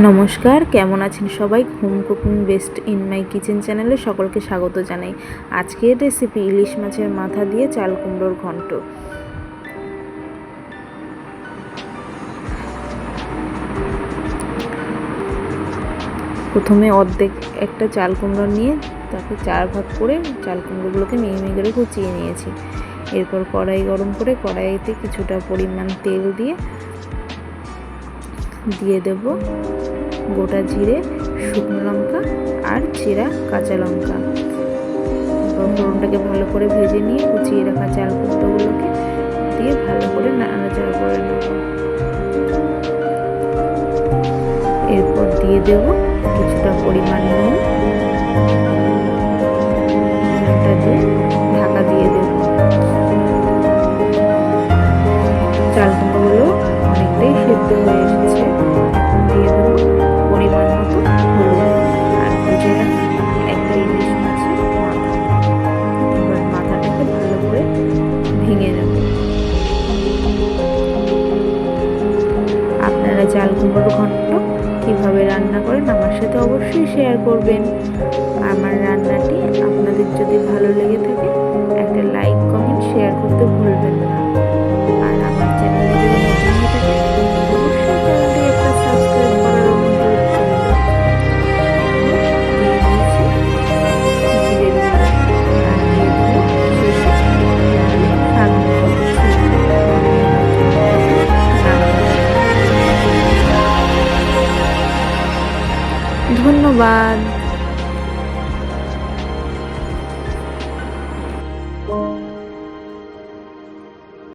নমস্কার, কেমন আছেন সবাই? Home cooking best in my kitchen চ্যানেলে সকলকে স্বাগত জানাই। আজকের রেসিপি ইলিশ মাছের মাথা দিয়ে চাল কুমড়োর ঘন্ট। প্রথমে অর্ধেক একটা চাল কুমড়ো নিয়ে তাকে চার ভাগ করে চাল কুমড়োগুলোকে মিহি করে কুচিয়ে নিয়েছি। এরপর কড়াই গরম করে কড়াইতে কিছুটা পরিমাণ তেল দিয়ে দিয়ে দেব গোটা জিরে, শুকনো লঙ্কা আর চেরা কাঁচা লঙ্কা। ফোড়নটাকে ভালো করে ভেজে নিয়ে কুচিয়ে রাখা চাল কুমড়োগুলোকে দিয়ে ভালো করে নাড়াচাড়া করে নেব। এরপর দিয়ে দেব কিছুটা পরিমাণ নুন। দিয়ে ঢাকা দিয়ে দেব। চাল কুমড়োগুলো অনেকটাই সেদ্ধ হয়ে চাল কুমড়ো ঘন্ট কীভাবে রান্না করেন আমার সাথে অবশ্যই শেয়ার করবেন। আমার রান্নাটি আপনাদের যদি ভালো লেগে one.